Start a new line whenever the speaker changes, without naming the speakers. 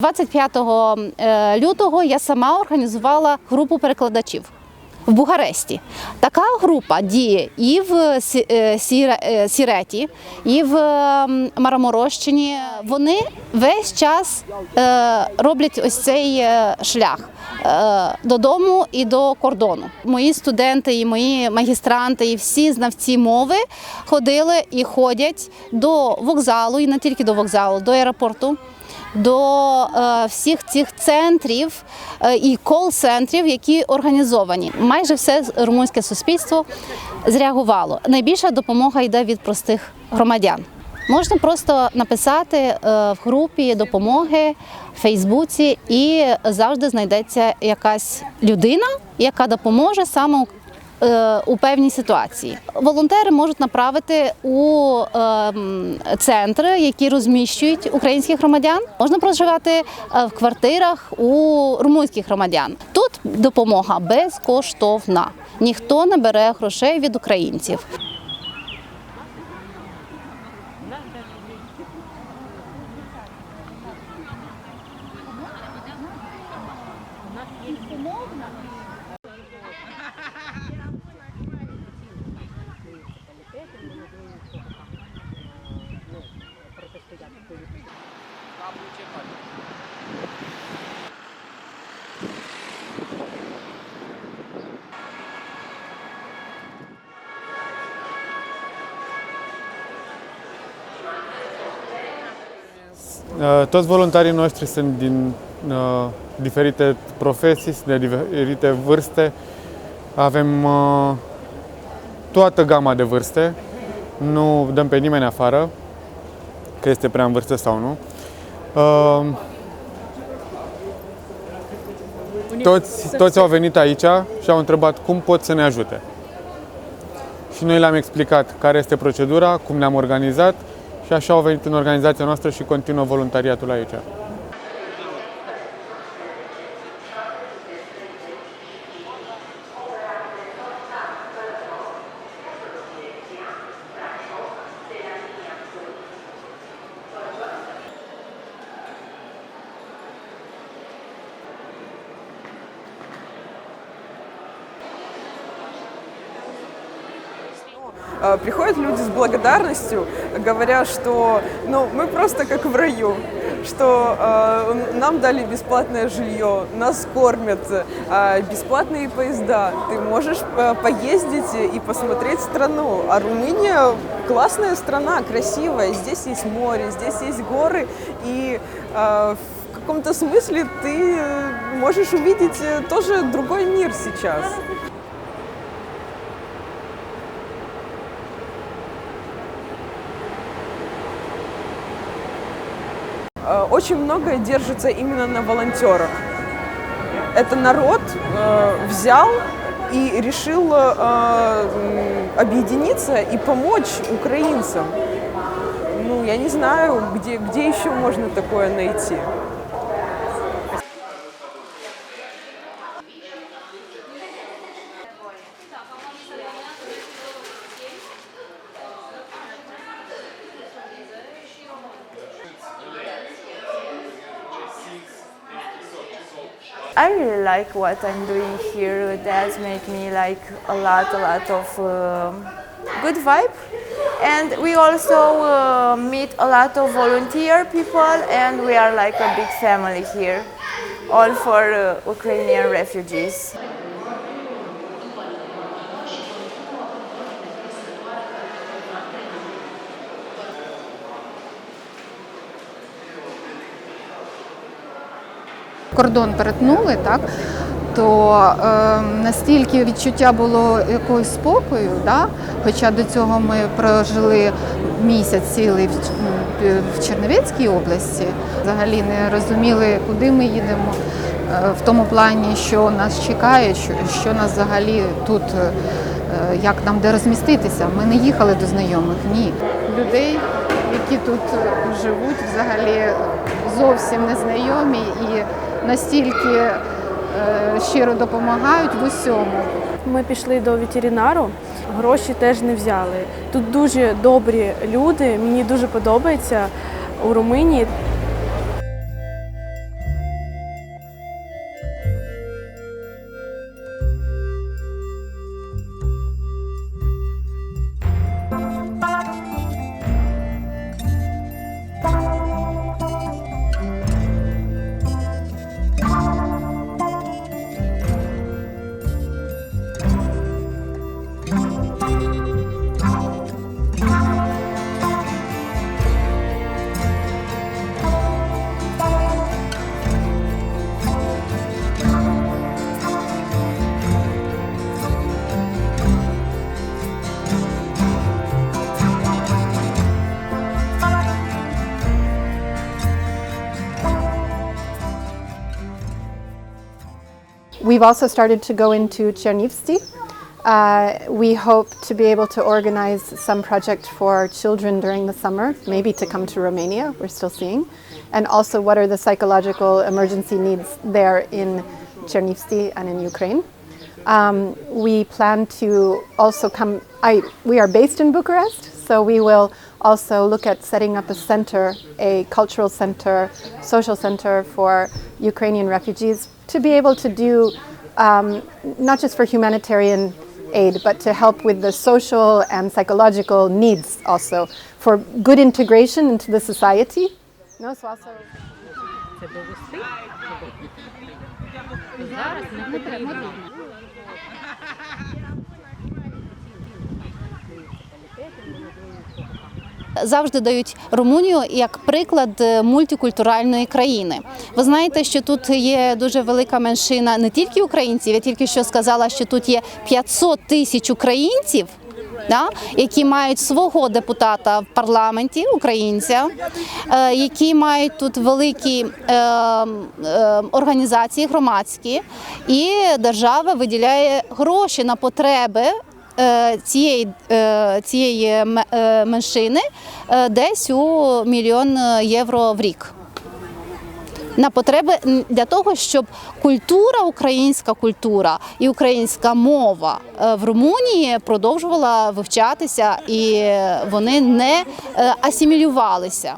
25 е, лютого я сама організувала групу перекладачів в Бугаресті. Така група діє і в е, е, Сіреті, і в Мараморощині. Вони весь час роблять ось цей шлях. Додому і до кордону. Мої студенти і мої магістранти, і всі знавці мови ходили і ходять до вокзалу, і не тільки до вокзалу, до аеропорту до е, всіх цих центрів е, і кол-центрів, які організовані. Майже все румунське суспільство зреагувало. Найбільша допомога йде від простих громадян. Можна просто написати е, в групі допомоги в Фейсбуці, і завжди знайдеться якась людина, яка допоможе саме у певній ситуації. Волонтери можуть направити у е, центри, які розміщують українських громадян. Можна проживати е, в квартирах у румунських громадян. Тут допомога безкоштовна. Ніхто не бере грошей від українців.
Uh, Toți voluntarii noștri sunt din uh, diferite profesii, de diferite vârste. Avem uh, toată gama de vârste. Nu dăm pe nimeni afară, că este prea în vârstă sau nu. Uh, toți, toți au venit aici și au întrebat cum pot să ne ajute. Și noi le-am explicat care este procedura, cum ne-am organizat și așa au venit în organizația noastră și continuă voluntariatul aici.
Приходят люди с благодарностью, говоря, что ну, мы просто как в раю, что э, нам дали бесплатное жилье, нас кормят, э, бесплатные поезда. Ты можешь э, поездить и посмотреть страну. А Румыния классная страна, красивая. Здесь есть море, здесь есть горы. И э, в каком-то смысле ты э, можешь увидеть э, тоже другой мир сейчас. Очень многое держится именно на волонтерах. Это народ э, взял и решил э, м, объединиться и помочь украинцам. Ну, я не знаю, где, где еще можно такое найти.
I really like what I'm doing here. That make me like a lot, a lot of um good vibe. And we also uh, meet a lot of volunteer people, and we are like a big family here, all for uh, Ukrainian refugees.
Кордон перетнули, так, то е, настільки відчуття було якогось спокою, да, хоча до цього ми прожили місяць цілий в, в Чернівецькій області, взагалі не розуміли, куди ми їдемо, е, в тому плані, що нас чекає, що, що нас взагалі тут, е, як нам де розміститися. Ми не їхали до знайомих, ні. Людей, які тут живуть, взагалі зовсім незнайомі і настільки е, щиро допомагають в усьому.
Ми пішли до ветеринару, гроші теж не взяли. Тут дуже добрі люди, мені дуже подобається у Румунії.
We've also started to go into Chernivtsi. Uh, we hope to be able to organize some project for children during the summer, maybe to come to Romania, we're still seeing. And also, what are the psychological emergency needs there in Chernivtsi and in Ukraine? Um, we plan to also come. I, we are based in Bucharest, so we will also look at setting up a center, a cultural center, social center for Ukrainian refugees to be able to do um, not just for humanitarian aid, but to help with the social and psychological needs also for good integration into the society. No, so also.
Завжди дають Румунію як приклад е, мультикультуральної країни. Ви знаєте, що тут є дуже велика меншина не тільки українців. Я тільки що сказала, що тут є 500 тисяч українців. Да, які мають свого депутата в парламенті, українця, е, які мають тут великі е, е, організації громадські, і держава виділяє гроші на потреби цієї, е, цієї е, меншини е, десь у мільйон євро в рік. На потреби для того, щоб культура, українська культура і українська мова е, в Румунії продовжувала вивчатися і вони не е, асимілювалися.